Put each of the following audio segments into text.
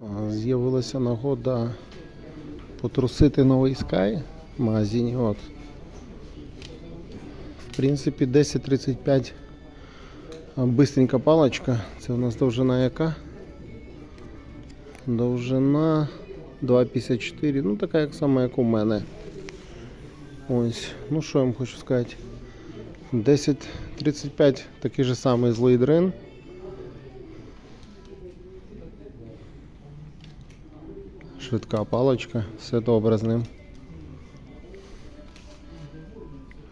А, З'явилася нагода потрусити новий Sky в магазині. От. В принципі, 10.35 а, бистренька паличка. Це у нас довжина яка? Довжина 2,54. Ну, така як сама, як у мене. Ось. Ну що я вам хочу сказати. 10.35 такий же самий злий дрин. Швидка паличка, все добре з ним.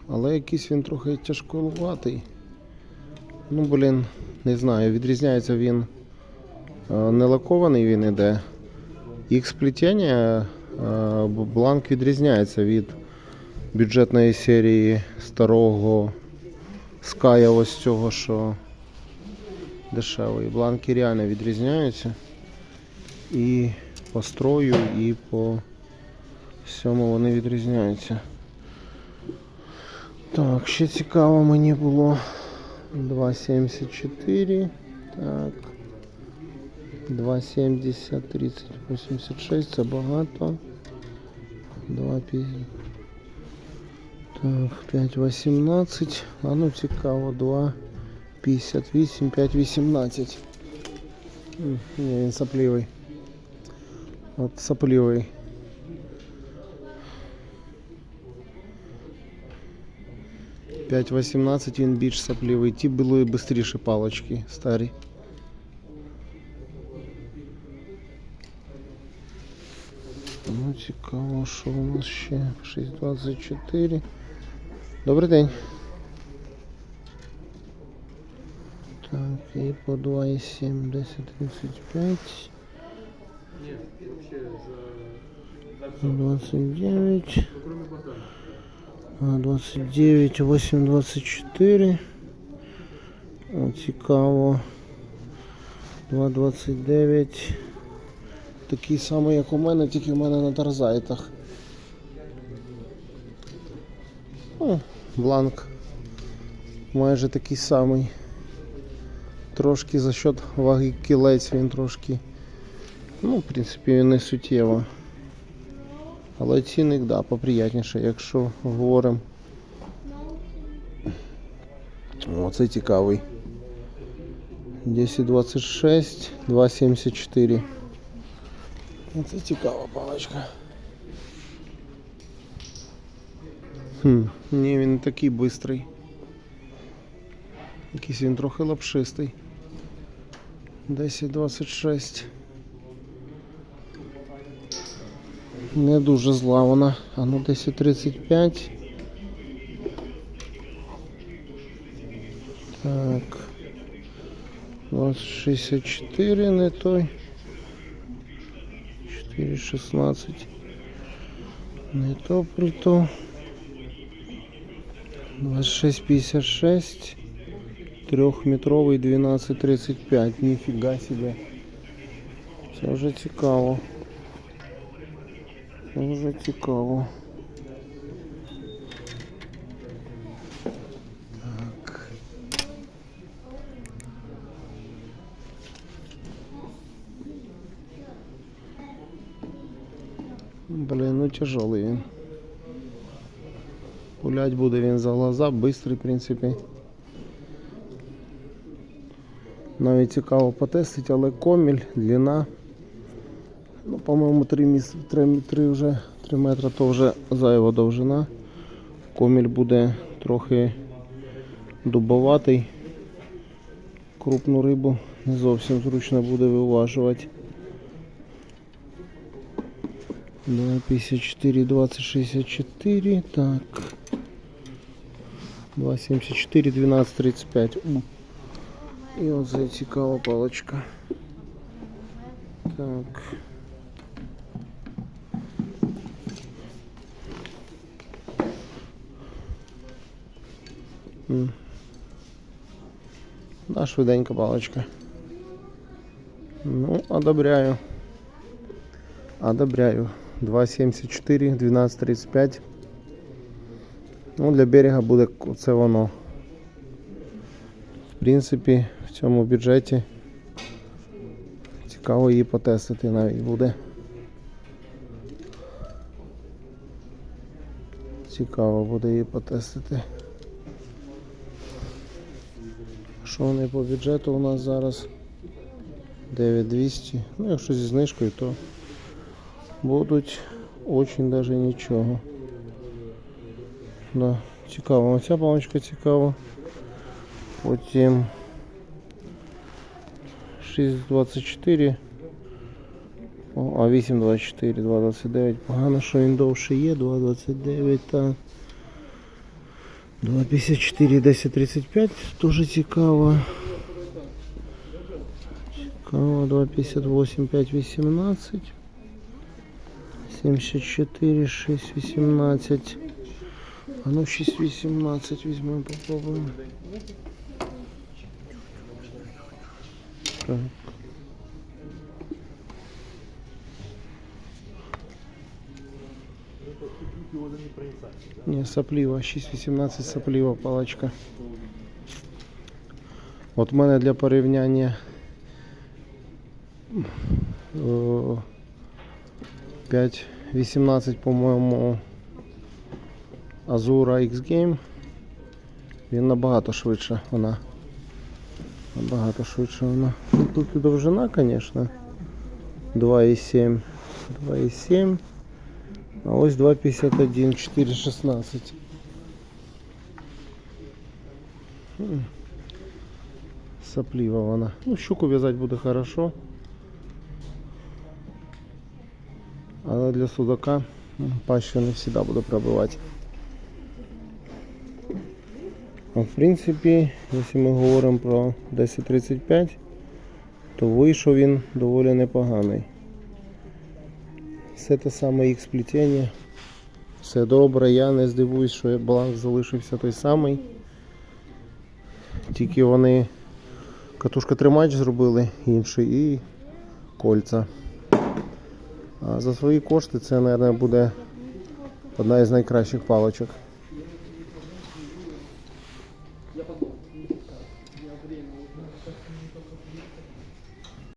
Але якийсь він трохи тяжкуватий. Ну, блін, не знаю, відрізняється він е, не лакований він іде. Їх сплетіння, е, бланк відрізняється від бюджетної серії старого Ская ось цього, що дешевий. Бланки реально відрізняються. І по строю, і по всьому вони відрізняються. Так, ще цікаво мені було 2,74. Так. 2,70, 30, 86, це багато. 2,50. Так, 5,18. А ну цікаво, 2,58, 5,18. М, Ні, він саплівий. От саплівий. П'ять вісімнадцять він більш саплівий. Ті були швидше палочки старі. Ну, цікаво, що у нас ще 6.24. Добрий день. Так, і по 2,7, 10.35. 29. А, 29, 8, 24. О, цікаво. 2,29. Такий самий, як у мене, тільки в мене на тарзайтах. О, бланк. Майже такий самий. Трошки за счет ваги кілець він трошки. Ну, в принципі, він не суттєво. Але цінник, да, поприятніше, якщо говоримо. О, це цікавий. 1026, 274. Це цікава паличка. Хм, ні, він не такий бистрий. Якийсь він трохи лапшистий. 1026. Не дуже зла вона. А ну 10.35. Так. 2064 не той. 4.16. Не то плито. 26.56. Трьохметровий 12.35. Ніфіга себе. Це вже цікаво. Вже цікаво. Так. Блін, ну тяжелий він. Пулять буде він за глаза, бистрий, в принципі. Навіть цікаво потестити, але коміль, длина. Ну, по-моєму, 3, міс... 3, 3 вже 3 метри то вже зайва довжина. Коміль буде трохи дубоватий. Крупну рибу не зовсім зручно буде виважувати. 2,54, 20,64, так. 2,74, 12,35. І оце цікава паличка. Так. М. Да, швиденька паличка. Ну, одобряю. Одобряю. 2,74, 12,35. Ну, для берега буде це воно. В принципі, в цьому бюджеті Цікаво її потестити навіть буде. Цікаво буде її потестити. Що вони по бюджету у нас зараз? 9200. Ну, якщо зі знижкою, то будуть очень даже нічого. Да, цікаво. Оця паличка цікава. Потім 6.24. О, а 8.24, 2.29. Погано, що він довше є. 2.29 та 2.54, 10.35. Теж цікаво. Цікаво, 2.58, 5.18. 74, 6, 18. А ну 6, 18 візьмемо, попробуємо. Так. Не, соплива, 6.18 соплива паличка. От в мене для порівняння е, 5.18, по-моєму, Azura X Game. Він набагато швидше вона. Набагато швидше вона. Ну, Тут довжина, звісно. 2,7. 2,7. А ось 2,51, 4,16. Соплива вона. Ну, щуку в'язати буде хорошо. Але для судака м, пащу не завжди буде пробивати. В принципі, якщо ми говоримо про 1035, то вийшов він доволі непоганий. Все те саме їх сплетіння. Все добре, я не здивуюсь, що баланс залишився той самий. Тільки вони катушка тримач зробили інший і кольця. А за свої кошти це, мабуть, буде одна із найкращих паличок.